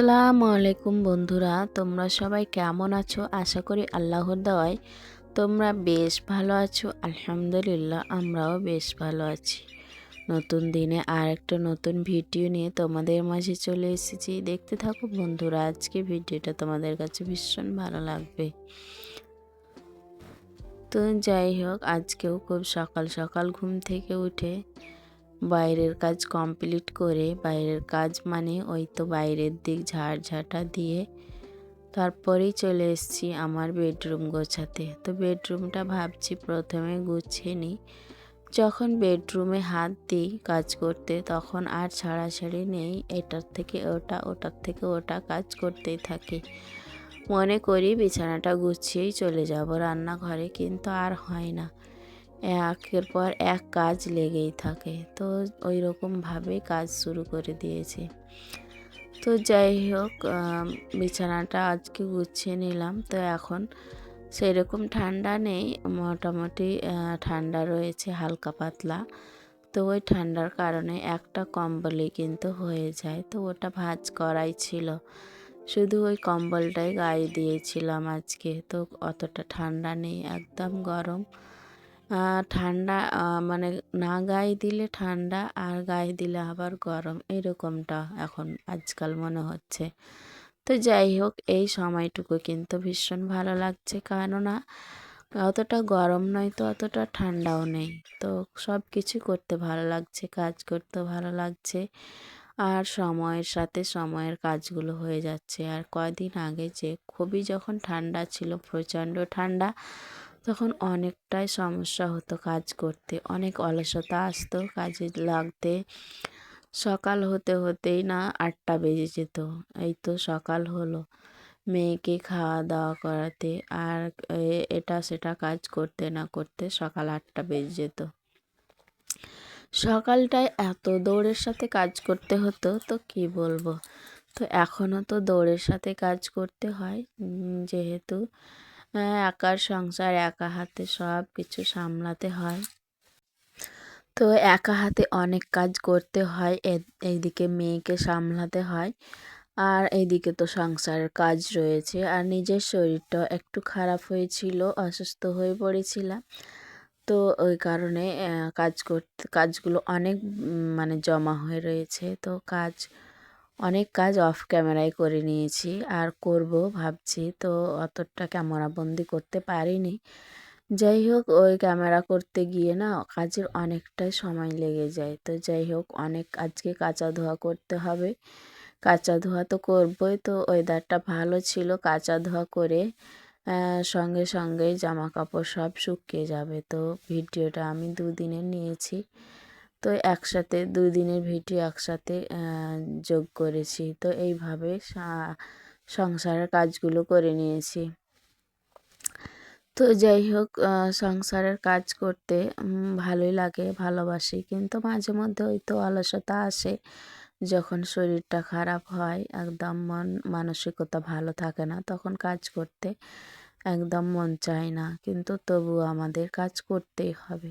আসসালামু আলাইকুম বন্ধুরা, তোমরা সবাই কেমন আছো? আশা করি আল্লাহর দেওয়ায় তোমরা বেশ ভালো আছো। আলহামদুলিল্লাহ, আমরাও বেশ ভালো আছি। নতুন দিনে আর একটা নতুন ভিডিও নিয়ে তোমাদের মাঝে চলে এসেছি। দেখতে থাকো বন্ধুরা, আজকে ভিডিওটা তোমাদের কাছে ভীষণ ভালো লাগবে। তো যাই হোক, আজকেও খুব সকাল সকাল ঘুম থেকে উঠে বাইরের কাজ কমপ্লিট করে, বাইরের কাজ মানে ওই তো বাইরের দিক ঝাড় ঝাঁটা দিয়ে তারপরেই চলে এসেছি আমার বেডরুম গোছাতে। তো বেডরুমটা ভাবছি প্রথমে গুছিয়ে নিই। যখন বেডরুমে হাত দিই কাজ করতে, তখন আর ছাড়াছাড়ি নেই। এটার থেকে ওটা, ওটার থেকে ওটা কাজ করতেই থাকি। মনে করি বিছানাটা গুছিয়েই চলে যাব রান্নাঘরে, কিন্তু আর হয় না। একের পর এক কাজ লেগেই থাকে। তো ওই রকমভাবে কাজ শুরু করে দিয়েছি। তো যাই হোক বিছানাটা আজকে গুছিয়ে নিলাম। তো এখন সেরকম ঠান্ডা নেই, মোটামুটি ঠান্ডা রয়েছে হালকা পাতলা। তো ওই ঠান্ডার কারণে একটা কম্বলই কিন্তু হয়ে যায়। তো ওটা ভাজ করাই ছিল। শুধু ওই কম্বলটাই গায়ে দিয়েছিলাম আজকে। তো অতটা ঠান্ডা নেই, একদম গরম। ঠান্ডা মানে না গায়ে দিলে ঠান্ডা আর গায়ে দিলে আবার গরম। এরকমটা এখন আজকাল মনে হচ্ছে। তো যাই হোক, এই সময়টুকু কিন্তু ভীষণ ভালো লাগছে। কেননা অতটা গরম নয় তো অতটা ঠান্ডাও নেই। তো সব কিছু করতে ভালো লাগছে, কাজ করতে ভালো লাগছে। আর সময়ের সাথে সময়ের কাজগুলো হয়ে যাচ্ছে। আর কয়দিন আগে যে খুবই যখন ঠান্ডা ছিল, প্রচণ্ড ঠান্ডা তখন অনেকটাই সমস্যা হতো কাজ করতে। অনেক অলসতা আসতো কাজে লাগতে। সকাল হতে হতেই না আটটা বেজে যেত। এই তো সকাল হলো। মেয়েকে খাওয়া দাওয়া করাতে আর এটা সেটা কাজ করতে না করতে সকাল আটটা বেজে যেত। সকালটায় এত দৌড়ের সাথে কাজ করতে হতো, তো কি বলব? তো এখনও তো দৌড়ের সাথে কাজ করতে হয়। যেহেতু একার সংসার, একা হাতে সব কিছু সামলাতে হয়। তো একা হাতে অনেক কাজ করতে হয় এইদিকে মেয়েকে সামলাতে হয়, আর এইদিকে তো সংসারের কাজ রয়েছে। আর নিজের শরীরটা একটু খারাপ হয়েছিল, অসুস্থ হয়ে পড়েছিলাম। তো ওই কারণে কাজ করতে, কাজগুলো অনেক মানে জমা হয়ে রয়েছে। তো কাজ অনেক কাজ অফ ক্যামেরায় করে নিয়েছি। আর করব ভাবছি, তো অতটা ক্যামেরা বন্দি করতে পারিনি। যাই হোক, ওই ক্যামেরা করতে গিয়ে না কাজের অনেকটাই সময় লেগে যায়। তো যাই হোক, অনেক আজকে কাঁচা ধোয়া করতে হবে। কাঁচা ধোয়া তো করবই, তো ওয়েদারটা ভালো ছিল। কাঁচা ধোয়া করে সঙ্গে সঙ্গে জামা কাপড় সব শুকিয়ে যাবে। তো ভিডিওটা আমি দুদিনের নিয়েছি। তো একসাথে দুই দিনের ভিডিও একসাথে যোগ করেছি। তো এইভাবে সংসারের কাজগুলো করে নিয়েছি। তো যাই হোক সংসারের কাজ করতে ভালোই লাগে, ভালোবাসি। কিন্তু মাঝে মধ্যে ওই তো অলসতা আসে, যখন শরীরটা খারাপ হয়, একদম মন, মানসিকতা ভালো থাকে না, তখন কাজ করতে একদম মন চায় না। কিন্তু তবুও আমাদের কাজ করতেই হবে।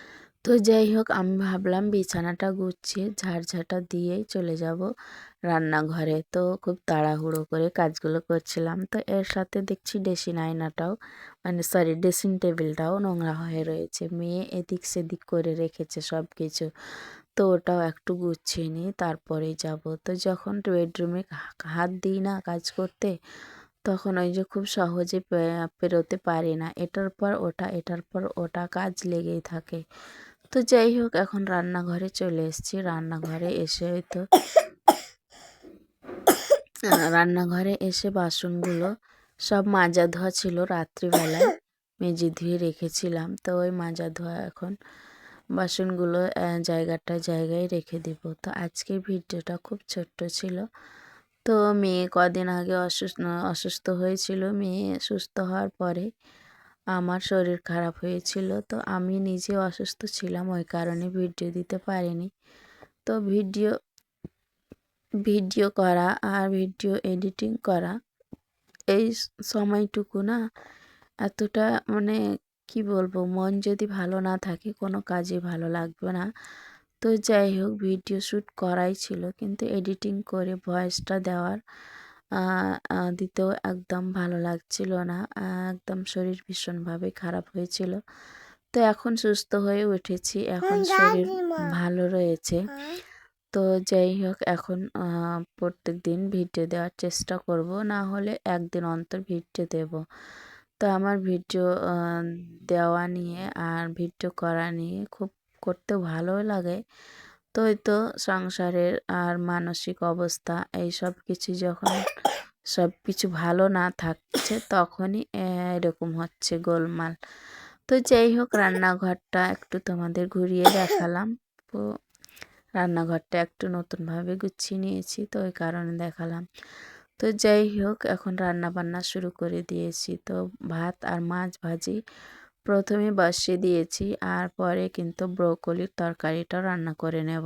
তো যাই হোক, আমি ভাবলাম বিছানাটা গুছিয়ে ঝাড়ঝাঁটা দিয়েই চলে যাব রান্নাঘরে। তো খুব তাড়াহুড়ো করে কাজগুলো করছিলাম। তো এর সাথে দেখছি ড্রেসিং আয়নাটাও মানে সরি ড্রেসিং টেবিলটাও নোংরা হয়ে রয়েছে। মেয়ে এদিক সেদিক করে রেখেছে সব কিছু তো ওটাও একটু গুছিয়ে নিই, তারপরেই যাব। তো যখন বেডরুমে হাত দিই না কাজ করতে, তখন ওই যে খুব সহজে পেরোতে পারি না। এটার পর ওটা, এটার পর ওটা কাজ লেগেই থাকে। তো যাই হোক, এখন রান্নাঘরে চলে এসেছি। রান্নাঘরে এসে হয়তো রান্নাঘরে এসে বাসনগুলো সব মাজা ধোয়া ছিল রাত্রিবেলায় মেজে ধুয়ে রেখেছিলাম। তো ওই মাজা ধোয়া এখন বাসনগুলো জায়গাটা জায়গায় রেখে দিব। তো আজকে ভিডিওটা খুব ছোট্ট ছিল। তো মেয়ে কদিন আগে অসুস্থ অসুস্থ হয়েছিল। মেয়ে সুস্থ হওয়ার পরে আমার শরীর খারাপ হয়েছিল। তো আমি নিজে অসুস্থ ছিলাম, ওই কারণে ভিডিও দিতে পারিনি। তো ভিডিও ভিডিও করা আর ভিডিও এডিটিং করা, এই সময়টুকু না এতটা মানে কি বলব, মন যদি ভালো না থাকে কোনো কাজে ভালো লাগবে না। তো যাই হোক, ভিডিও শ্যুট করাই ছিল, কিন্তু এডিটিং করে ভয়েসটা দেওয়ার দিতেও একদম ভালো লাগছিল না। একদম শরীর ভীষণভাবে খারাপ হয়েছিল। তো এখন সুস্থ হয়ে উঠেছি। এখন শরীর ভালো রয়েছে। তো যাই হোক এখন প্রত্যেক দিন ভিডিও দেওয়ার চেষ্টা করব। না হলে একদিন অন্তর ভিডিও দেব। তো আমার ভিডিও দেওয়া নিয়ে আর ভিডিও করা নিয়ে খুব করতে ভালো লাগে। তো তো সংসারের আর মানসিক অবস্থা, এই সব কিছু যখন সব কিছু ভালো না থাকছে তখনই এরকম হচ্ছে গোলমাল। তো যাই হোক, রান্নাঘরটা একটু তোমাদের ঘুরিয়ে দেখালাম। তো রান্নাঘরটা একটু নতুনভাবে গুছিয়ে নিয়েছি, তো ওই কারণে দেখালাম। তো যাই হোক, এখন রান্না বান্না শুরু করে দিয়েছি। তো ভাত আর মাছ ভাজি প্রথমে বসিয়ে দিয়েছি আর পরে কিন্তু ব্রোকলির তরকারিটা রান্না করে নেব।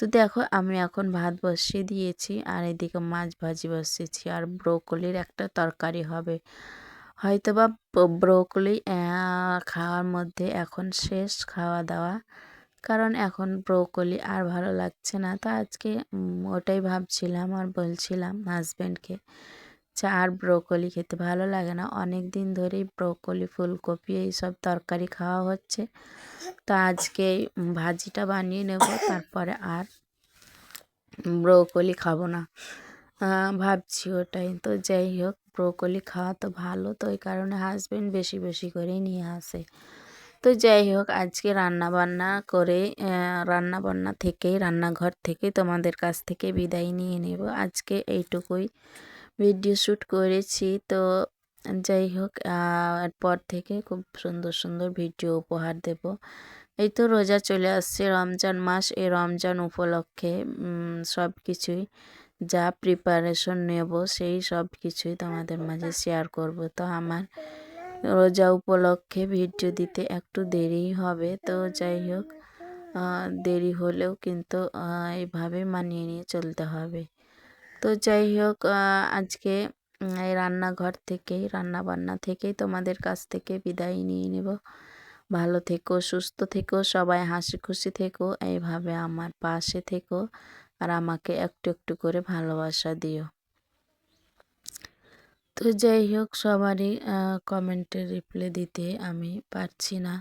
তো দেখো আমি এখন ভাত বসিয়ে দিয়েছি আর এদিকে মাছ ভাজি বসিয়েছি আর ব্রোকলির একটা তরকারি হবে। হয়তো বা, ব্রোকলি খাওয়ার মধ্যে এখন শেষ খাওয়া দাওয়া কারণ এখন ব্রোকলি আর ভালো লাগছে না। তো আজকে ওটাই ভাবছিলাম আর বলছিলাম হাজব্যান্ডকে যে আর ব্রোকলি খেতে ভালো লাগে না। অনেক দিন ধরেই ব্রোকলি, ফুলকপি এইসব তরকারি খাওয়া হচ্ছে। তো আজকে ভাজিটা বানিয়ে নেব, তারপরে আর ব্রোকলি খাব না। ভাবছি ওটাই। তো যাই হোক, ব্রোকলি খাওয়া তো ভালো, তো ওই কারণে হাজব্যান্ড বেশি বেশি করেই নিয়ে আসে। তো যাই হোক, আজকে রান্না বান্না করে রান্না বান্না থেকেই, রান্নাঘর থেকে তোমাদের কাছ থেকে বিদায় নিয়ে নেব। আজকে এইটুকুই। ভিডিও শ্যুট করেছি, তো যাই হোক এরপর থেকে খুব সুন্দর সুন্দর ভিডিও উপহার দেব। এই তো রোজা চলে আসছে, রমজান মাস। এই রমজান উপলক্ষে সব কিছুই যা প্রিপারেশন নেব, সেই সব কিছুই তোমাদের মাঝে শেয়ার করব। তো আমার রোজা উপলক্ষে ভিডিও দিতে একটু দেরি হবে। তো যাই হোক দেরি হলেও কিন্তু এইভাবে মানিয়ে নিয়ে চলতে হবে। তো যাই হোক আজকে রান্নাঘর থেকেই রান্না বান্না থেকেই তোমাদের কাছ থেকে বিদায় নিয়ে নেব। ভালো থেকো, সুস্থ থেকো, সবাই হাসি খুশি থেকো, এইভাবে আমার পাশে থেকো আর আমাকে একটু একটু করে ভালোবাসা দিও। তো যাই হোক, সবারই কমেন্টের রিপ্লাই দিতে আমি পারছি না।